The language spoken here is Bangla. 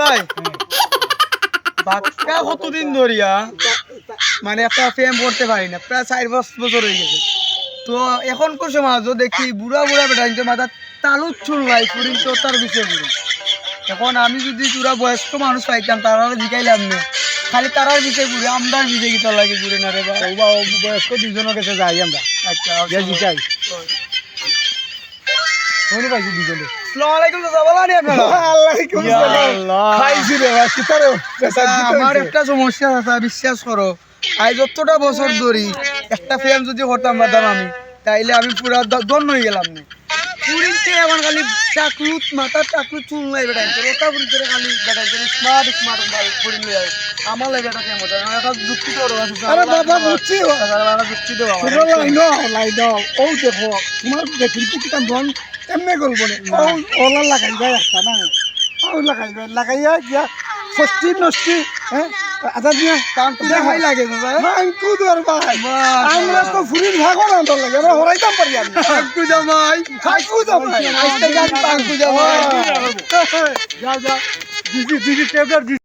ভাই। বাক্কা কতদিন ধরিয়া মানে একটা ফেম করতে পারি না প্রায় চার পাঁচ বছর হয়ে গেছে। তো এখন কোন সমাজও দেখি বুড়া বুড়া বেটা মাথা তালুর চুল ভাই ফুরিন তো তার বিষয় ঘুরি এখন আমি যদি পুরা বয়স্ক মানুষ পাইতাম তারা জিকাইলাম না খালি তারার বিষয় ঘুরে আমদার বিষয় কিতা লাগে ঘুরে না রে বা বয়স্ক দুজনের কাছে যাই আমরা। আচ্ছা জিকাই শুনি পাইছি দুজনে আসসালামু আলাইকুম দাদা ভালো আছেন আপনারা? আলাইকুম সালাম। খাইছি রে ভাই কিতারে পেশা আমার একটা সমস্যা আছে বিশ্বাস করো। আজ যতটা বছর ধরি একটা ফ্রেম যদি করতাম পারতাম আমি তাইলে আমি পুরা দন্য হয়ে গেলাম না। পুরিতে আমার খালি টাকলুত মাথার টাকলুত চুল নাই বেটা ওটা পুরিতে খালি বেটা স্মার্ট স্মার্ট ভাই পুরি লই আমার লাগে এটা কেমন একটা যুক্তি করো আরে বাবা বুঝছি। যুক্তি লাইন ও দেখো তোমার দেখি এমনি নে। ও ওলা লাগাই ভাই একটা না? ও লাগাই ভাই লাগাইয়া গিয়া ষষ্ঠী নষ্টি হ্যাঁ? আচ্ছা দিয়া। কাম তো দেখাই লাগে মাংকু দর ভাই। আমরা তো ফুরির ভাগর আন্দর লাগে। আমরা হরাইতাম পারি আমি পাঙ্কু জামাই খাইকু জামাই আজকে গান পাঙ্কু জামাই যা যা। দিদি দিদি টেবলেট